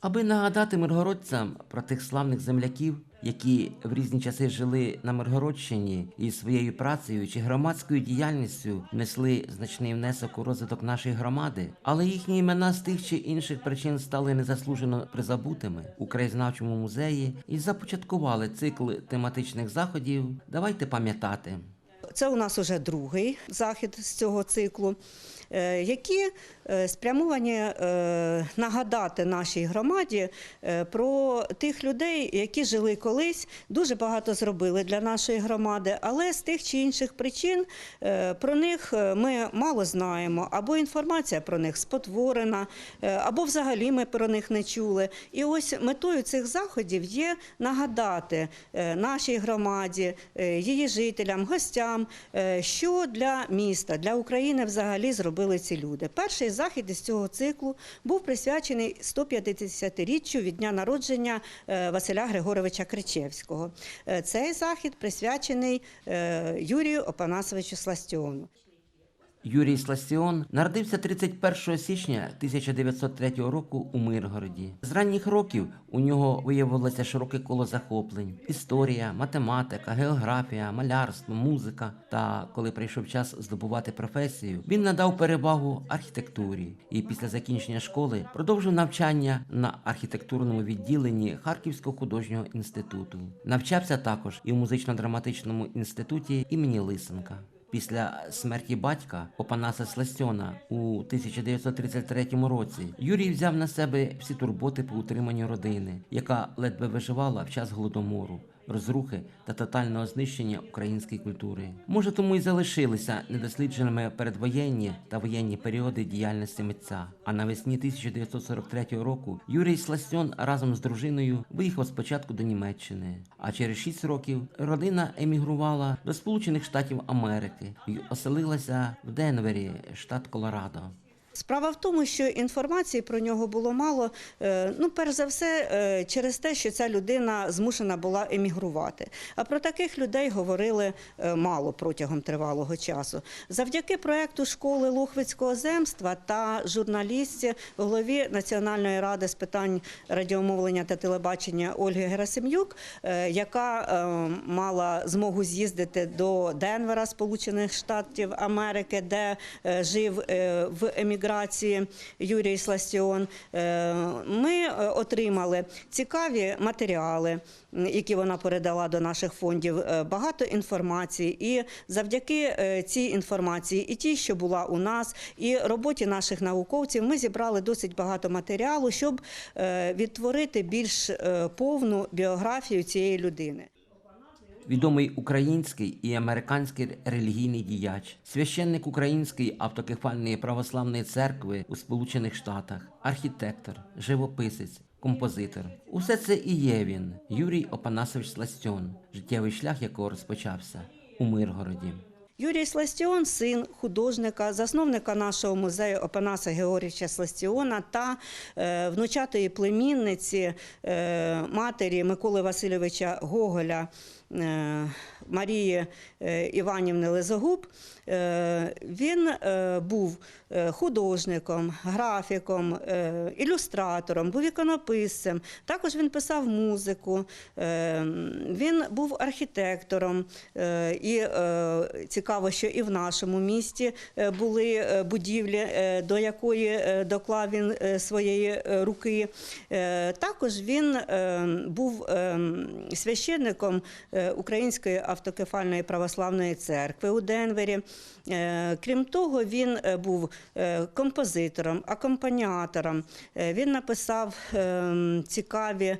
Аби нагадати миргородцям про тих славних земляків, які в різні часи жили на Миргородщині і своєю працею чи громадською діяльністю внесли значний внесок у розвиток нашої громади, але їхні імена з тих чи інших причин стали незаслужено призабутими у краєзнавчому музеї і започаткували цикл тематичних заходів. Давайте пам'ятати. Це у нас уже другий захід з цього циклу, які е, спрямовані е, нагадати нашій громаді е, про тих людей, які жили колись, дуже багато зробили для нашої громади, але з тих чи інших причин е, про них е, ми мало знаємо, або інформація про них спотворена, е, або взагалі ми про них не чули. І ось метою цих заходів є нагадати е, нашій громаді, е, її жителям, гостям, е, що для міста, для України взагалі зробили ці люди. Перший захід із цього циклу був присвячений 150-річчю від дня народження е, Василя Григоровича Кричевського. Е, Цей захід присвячений е, Юрію Опанасовичу Сластіону. Юрій Сластіон народився 31 січня 1903 року у Миргороді. З ранніх років у нього виявилося широке коло захоплень: історія, математика, географія, малярство, музика. Та коли прийшов час здобувати професію, він надав перевагу архітектурі і після закінчення школи продовжив навчання на архітектурному відділенні Харківського художнього інституту. Навчався також і в музично-драматичному інституті імені Лисенка. Після смерті батька Опанаса Сластьона у 1933 році Юрій взяв на себе всі турботи по утриманню родини, яка ледве виживала в час голодомору, розрухи та тотального знищення української культури. Може, тому й залишилися недослідженими передвоєнні та воєнні періоди діяльності митця. А навесні 1943 року Юрій Сластьон разом з дружиною виїхав спочатку до Німеччини, а через 6 років родина емігрувала до Сполучених Штатів Америки і оселилася в Денвері, штат Колорадо. Справа в тому, що інформації про нього було мало. е, Ну, перш за все, е, через те, що ця людина змушена була емігрувати. А про таких людей говорили е, мало протягом тривалого часу. Завдяки проекту школи Лухвицького земства та журналістці голові Національної ради з питань радіомовлення та телебачення Ольги Герасим'юк, яка мала змогу з'їздити до Денвера, Сполучених Штатів Америки, де жив в еміграції Юрій Сластіон. Е, Ми е, отримали цікаві матеріали, які вона передала до наших фондів, е, багато інформації. І завдяки цій інформації, і тій, що була у нас, і роботі наших науковців, ми зібрали досить багато матеріалу, щоб відтворити більш повну біографію цієї людини. Відомий український і американський релігійний діяч, священник Української автокефальної православної церкви у Сполучених Штатах, архітектор, живописець, композитор. Усе це і є він, Юрій Опанасович Сластьон, життєвий шлях якого розпочався у Миргороді. Юрій Сластіон, син художника, засновника нашого музею Опанаса Георгіча Сластіона та е, внучатої племінниці е, матері Миколи Васильовича Гоголя. Марії е, Іванівни Лизогуб, Е, він е, був художником, графіком, ілюстратором, був іконописцем. Також він писав музику, він був архітектором. І цікаво, що і в нашому місті були будівлі, до якої доклав він своєї руки. Також він був е, священником Української автокефальної православної церкви у Денвері. Е, Крім того, він е, був е, композитором, акомпаніатором. Він написав цікаві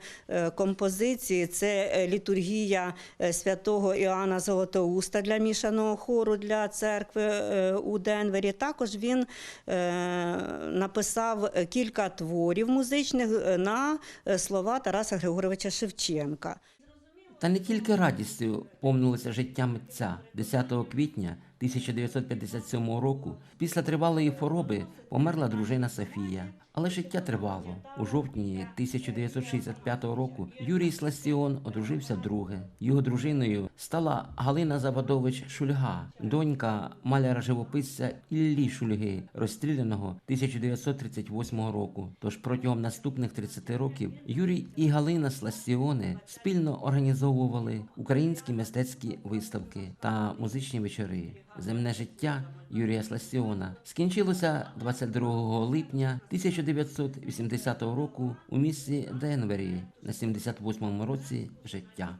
композиції. Це літургія святого Іоанна Золотоуста для мішаного хору для церкви у Денвері. Також він написав кілька творів музичних на слова Тараса Григоровича Шевченка. Та не тільки радістю повнилося життя митця 10 квітня 1957 року. Після тривалої хвороби померла дружина Софія. Але життя тривало. У жовтні 1965 року Юрій Сластіон одружився вдруге. Його дружиною стала Галина Забадович Шульга, донька маляра-живописця Іллі Шульги, розстріляного 1938 року. Тож протягом наступних 30 років Юрій і Галина Сластіони спільно організовували українські мистецькі виставки та музичні вечори. Земне життя Юрія Сластіона скінчилося 22 липня 1980 року у місті Денвері на 78-му році життя.